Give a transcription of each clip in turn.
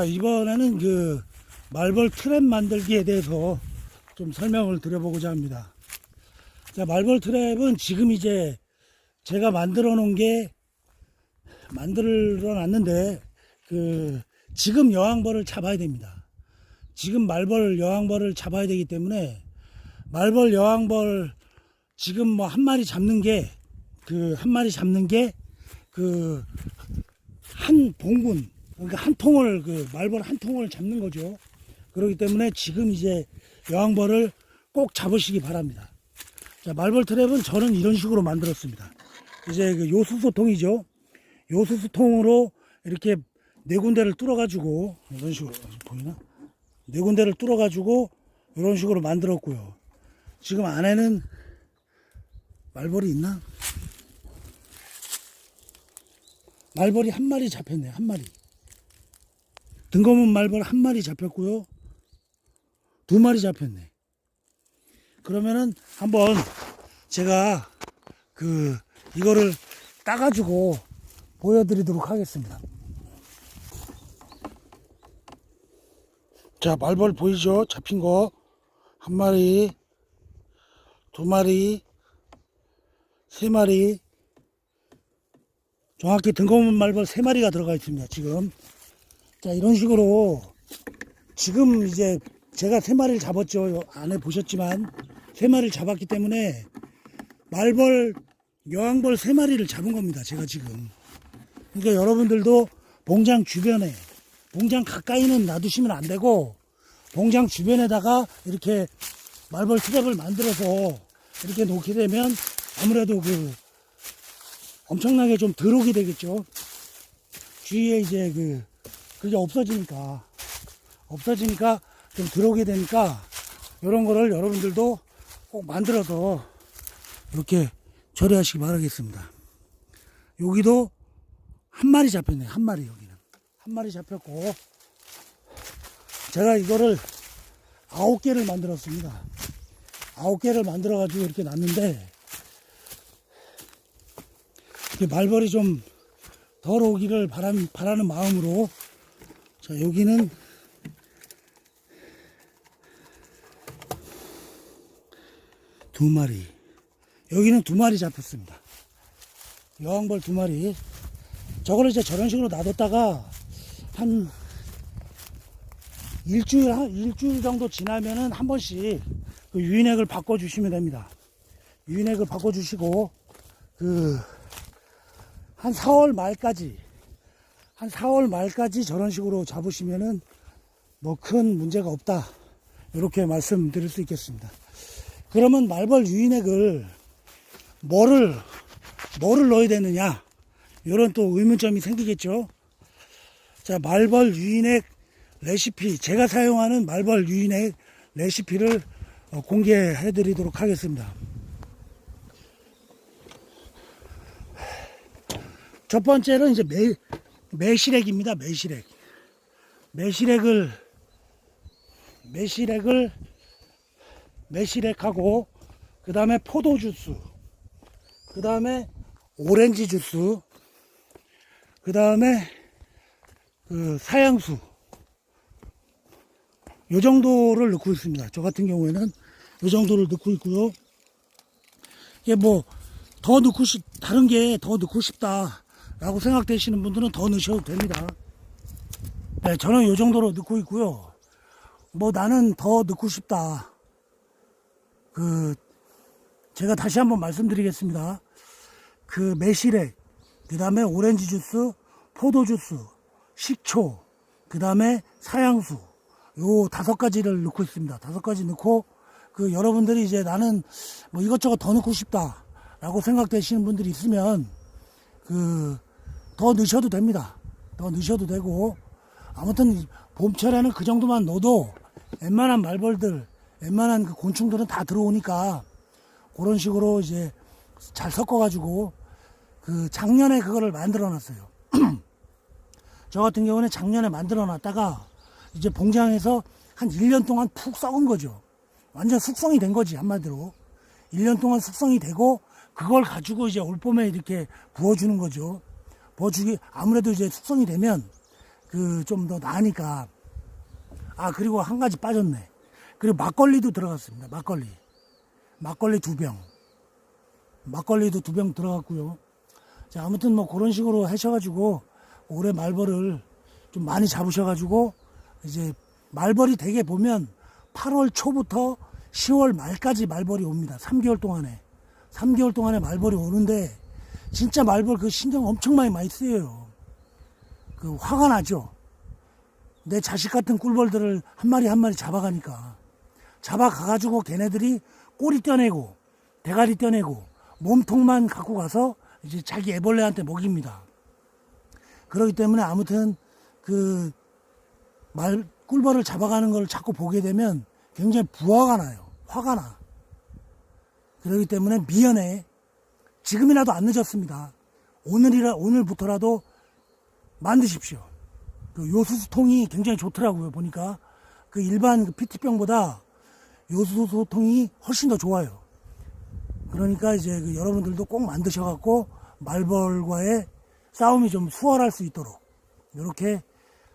자, 이번에는 그 말벌 트랩 만들기에 대해서 좀 설명을 드려보고자 합니다. 자, 말벌 트랩은 지금 이제 제가 만들어 놓은 게 만들어 놨는데 그 지금 여왕벌을 잡아야 됩니다. 지금 말벌 여왕벌을 잡아야 되기 때문에 말벌 여왕벌 지금 뭐 한 마리 잡는 게 그 한 마리 잡는 게 그 한 봉군 그러니까 한 통을 그 말벌 한 통을 잡는 거죠. 그렇기 때문에 지금 이제 여왕벌을 꼭 잡으시기 바랍니다. 자, 말벌 트랩은 저는 이런 식으로 만들었습니다. 이제 그 요수소통이죠. 요수소통으로 이렇게 네 군데를 뚫어가지고 이런 식으로 보이나? 네 군데를 뚫어가지고 이런 식으로 만들었고요. 지금 안에는 말벌이 있나? 말벌이 한 마리 잡혔네, 한 마리. 등검은 말벌 한 마리 잡혔고요. 두 마리 잡혔네. 그러면은 한번 제가 그 이거를 따가지고 보여드리도록 하겠습니다. 자, 말벌 보이죠? 잡힌 거. 한 마리, 두 마리, 세 마리. 정확히 등검은 말벌 세 마리가 들어가 있습니다, 지금. 자, 이런 식으로 지금 이제 제가 세 마리를 잡았죠. 요 안에 보셨지만 세 마리를 잡았기 때문에 말벌, 여왕벌 세 마리를 잡은 겁니다, 제가 지금. 그러니까 여러분들도 봉장 주변에 봉장 가까이는 놔두시면 안 되고 봉장 주변에다가 이렇게 말벌 트랩을 만들어서 이렇게 놓게 되면 아무래도 그 엄청나게 좀 들어오게 되겠죠. 주위에 이제 그 그게 없어지니까 없어지니까 좀 들어오게 되니까 이런 거를 여러분들도 꼭 만들어서 이렇게 처리하시기 바라겠습니다. 여기도 한 마리 잡혔네. 한 마리 여기는. 한 마리 잡혔고 제가 이거를 아홉 개를 만들었습니다. 아홉 개를 만들어 가지고 이렇게 놨는데 말벌이 좀 덜 오기를 바람, 바라는 마음으로 자 여기는 두 마리 여기는 두 마리 잡혔습니다. 여왕벌 두 마리 저거를 이제 저런 식으로 놔뒀다가 한 일주일, 한 일주일 정도 지나면은 한 번씩 그 유인액을 바꿔주시면 됩니다. 유인액을 바꿔주시고, 그, 한 4월 말까지, 한 4월 말까지 저런 식으로 잡으시면은 뭐 큰 문제가 없다. 이렇게 말씀드릴 수 있겠습니다. 그러면 말벌 유인액을 뭐를, 뭐를 넣어야 되느냐? 이런 또 의문점이 생기겠죠. 자, 말벌 유인액 레시피, 제가 사용하는 말벌 유인액 레시피를 어, 공개해 드리도록 하겠습니다. 첫 번째는 이제 매, 매실액입니다. 매실액. 매실액을, 매실액을, 매실액하고, 그 다음에 포도 주스, 그 다음에 오렌지 주스, 그 다음에 그 사양수 요 정도를 넣고 있습니다. 저 같은 경우에는 요 정도를 넣고 있고요. 이게 뭐 더 넣고 싶 다른 게 더 넣고 싶다 라고 생각되시는 분들은 더 넣으셔도 됩니다. 네, 저는 요 정도로 넣고 있고요. 뭐 나는 더 넣고 싶다. 그 제가 다시 한번 말씀드리겠습니다. 그 매실액, 그 다음에 오렌지 주스, 포도 주스, 식초, 그 다음에 사양수, 요 다섯 가지를 넣고 있습니다. 다섯 가지 넣고, 그 여러분들이 이제 나는 뭐 이것저것 더 넣고 싶다. 라고 생각되시는 분들이 있으면, 그, 더 넣으셔도 됩니다. 더 넣으셔도 되고, 아무튼 봄철에는 그 정도만 넣어도 웬만한 말벌들, 웬만한 그 곤충들은 다 들어오니까, 그런 식으로 이제 잘 섞어가지고, 그 작년에 그거를 만들어 놨어요. 저 같은 경우는 작년에 만들어 놨다가 이제 봉장에서 한 1년 동안 푹 썩은 거죠. 완전 숙성이 된 거지, 한마디로. 1년 동안 숙성이 되고 그걸 가지고 이제 올 봄에 이렇게 부어주는 거죠. 부어주기, 아무래도 이제 숙성이 되면 그 좀 더 나으니까. 아 그리고 한 가지 빠졌네. 그리고 막걸리도 들어갔습니다 막걸리. 막걸리 두병. 막걸리도 두 병 들어갔고요. 자 아무튼 뭐 그런 식으로 하셔가지고 올해 말벌을 좀 많이 잡으셔가지고 이제 말벌이 되게 보면 8월 초부터 10월 말까지 말벌이 옵니다. 3개월 동안에. 3개월 동안에 말벌이 오는데 진짜 말벌 그 신경 엄청 많이 많이 쓰여요 그 화가 나죠 내 자식 같은 꿀벌들을 한 마리 한 마리 잡아가니까 잡아가가지고 걔네들이 꼬리 떼내고 대가리 떼내고 몸통만 갖고 가서 이제 자기 애벌레한테 먹입니다. 그렇기 때문에 아무튼 그 말 꿀벌을 잡아가는 걸 자꾸 보게 되면 굉장히 부화가 나요. 화가 나. 그렇기 때문에 미연에 지금이라도 안 늦었습니다. 오늘이라 오늘부터라도 만드십시오. 그 요수수통이 굉장히 좋더라고요. 보니까 그 일반 그 PT병보다 요수수통이 훨씬 더 좋아요. 그러니까 이제 그 여러분들도 꼭 만드셔갖고 말벌과의 싸움이 좀 수월할 수 있도록 이렇게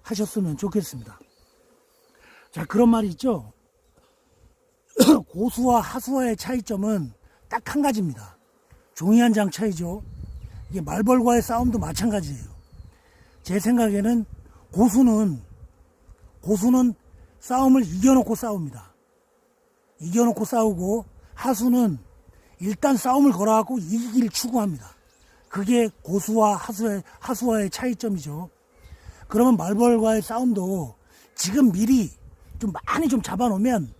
하셨으면 좋겠습니다. 자 그런 말이 있죠. 고수와 하수와의 차이점은 딱 한 가지입니다. 종이 한 장 차이죠. 이게 말벌과의 싸움도 마찬가지예요. 제 생각에는 고수는 고수는 싸움을 이겨놓고 싸웁니다. 이겨놓고 싸우고 하수는 일단 싸움을 걸어갖고 이기기를 추구합니다. 그게 고수와 하수의, 하수와의 차이점이죠. 그러면 말벌과의 싸움도 지금 미리 좀 많이 좀 잡아놓으면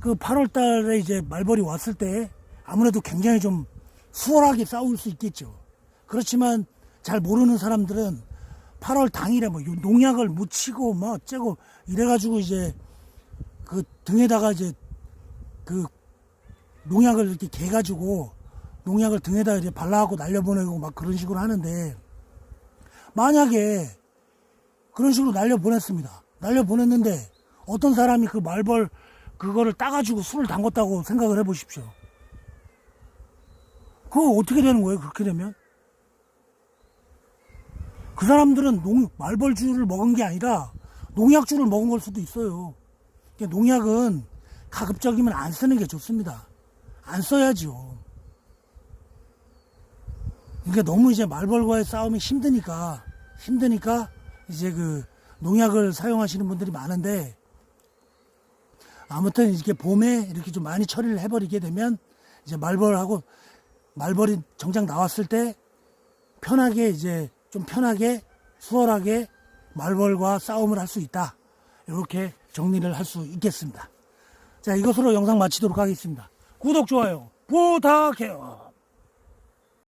그 8월 달에 이제 말벌이 왔을 때 아무래도 굉장히 좀 수월하게 싸울 수 있겠죠. 그렇지만 잘 모르는 사람들은 8월 당일에 뭐 농약을 묻히고 뭐 어쩌고 이래가지고 이제 그 등에다가 이제 그 농약을 이렇게 개가지고 농약을 등에다 이제 발라갖고 날려보내고 막 그런 식으로 하는데 만약에 그런 식으로 날려보냈습니다. 날려보냈는데 어떤 사람이 그 말벌 그거를 따가지고 술을 담궜다고 생각을 해보십시오. 그거 어떻게 되는 거예요? 그렇게 되면? 그 사람들은 농, 말벌주를 먹은 게 아니라 농약주를 먹은 걸 수도 있어요. 그러니까 농약은 가급적이면 안 쓰는 게 좋습니다. 안 써야죠. 그러니까 너무 이제 말벌과의 싸움이 힘드니까, 힘드니까 이제 그 농약을 사용하시는 분들이 많은데 아무튼 이렇게 봄에 이렇게 좀 많이 처리를 해버리게 되면 이제 말벌하고 말벌이 정작 나왔을 때 편하게 이제 좀 편하게 수월하게 말벌과 싸움을 할 수 있다. 이렇게 정리를 할 수 있겠습니다. 자, 이것으로 영상 마치도록 하겠습니다. 구독, 좋아요 부탁해요.